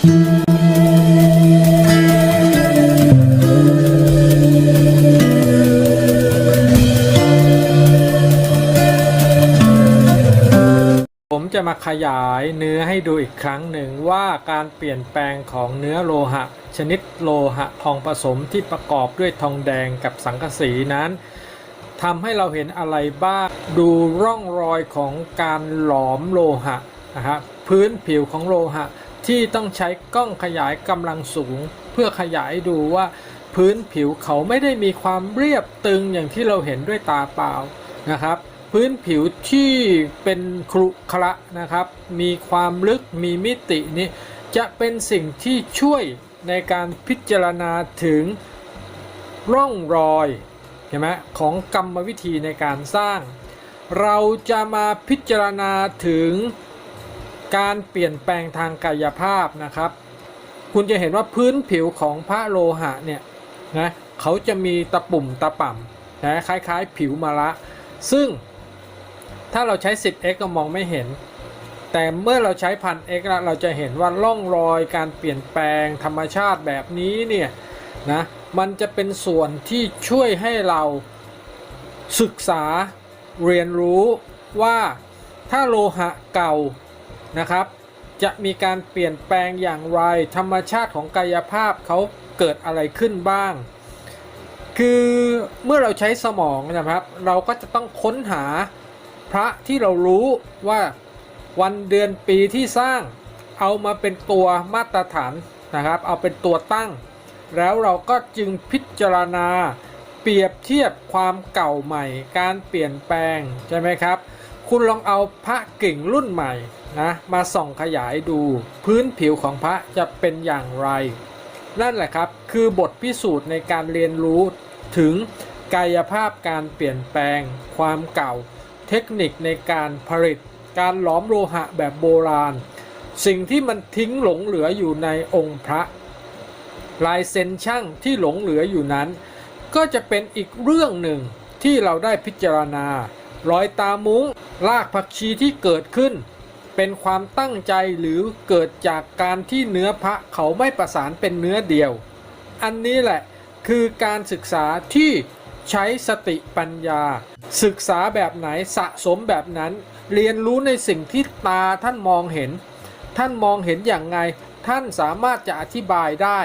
ผมจะมาขยายเนื้อให้ดูอีกครั้งหนึ่งว่าการเปลี่ยนแปลงของเนื้อโลหะ ชนิดโลหะทองผสมที่ประกอบด้วยทองแดงกับสังกะสีนั้นทำให้เราเห็นอะไรบ้างดูร่องรอยของการหลอมโลหะนะครับพื้นผิวของโลหะ ที่ต้องใช้กล้องขยายกำลังสูง เพื่อขยายดูว่า พื้นผิวเขาไม่ได้มีความเรียบตึงอย่างที่เราเห็นด้วยตาเปล่านะครับ พื้นผิวที่เป็นครุขระนะครับ มีความลึกมีมิตินี้จะเป็นสิ่งที่ช่วยในการพิจารณาถึงร่องรอยเห็นไหมของกรรมวิธีในการสร้าง เราจะมาพิจารณาถึง การเปลี่ยนแปลงทางกายภาพนะครับ คุณจะเห็นว่าพื้นผิวของพระโลหะเนี่ยนะเขาจะมีตะปุ่มตะป่ำนะคล้ายๆ ผิวมะระซึ่งถ้าเราใช้ 10x ก็มองไม่เห็น แต่เมื่อเราใช้พัน x แล้วเราจะเห็นว่าร่องรอยการเปลี่ยนแปลงธรรมชาติแบบนี้เนี่ยนะมันจะเป็นส่วนที่ช่วยให้เราศึกษาเรียนรู้ว่าถ้าโลหะเก่า นะครับ จะมีการเปลี่ยนแปลงอย่างไร ธรรมชาติของกายภาพเขาเกิดอะไรขึ้นบ้าง คือเมื่อเราใช้สมองนะครับ เราก็จะต้องค้นหาพระที่เรารู้ว่าวันเดือนปีที่สร้างเอามาเป็นตัวมาตรฐานนะครับ เอาเป็นตัวตั้ง แล้วเราก็จึงพิจารณาเปรียบเทียบความเก่าใหม่ การเปลี่ยนแปลงใช่ไหมครับ คุณลองเอาพระกิ่งรุ่นใหม่นะมาส่องขยายดูพื้นผิวของพระจะเป็นอย่างไร นั่นแหละครับคือบทพิสูจน์ในการเรียนรู้ถึงกายภาพการเปลี่ยนแปลง ความเก่า เทคนิคในการผลิต การหลอมโลหะแบบโบราณ สิ่งที่มันทิ้งหลงเหลืออยู่ในองค์พระลายเซ็นช่างที่หลงเหลืออยู่นั้น ก็จะเป็นอีกเรื่องหนึ่งที่เราได้พิจารณา รอยตามุ้งรากผักชีที่เกิดขึ้น เป็นความตั้งใจหรือเกิดจากการที่เนื้อพระเขาไม่ประสานเป็นเนื้อเดียว อันนี้แหละคือการศึกษาที่ใช้สติปัญญา ศึกษาแบบไหนสะสมแบบนั้น เรียนรู้ในสิ่งที่ตาท่านมองเห็น ท่านมองเห็นอย่างไง ท่านสามารถจะอธิบายได้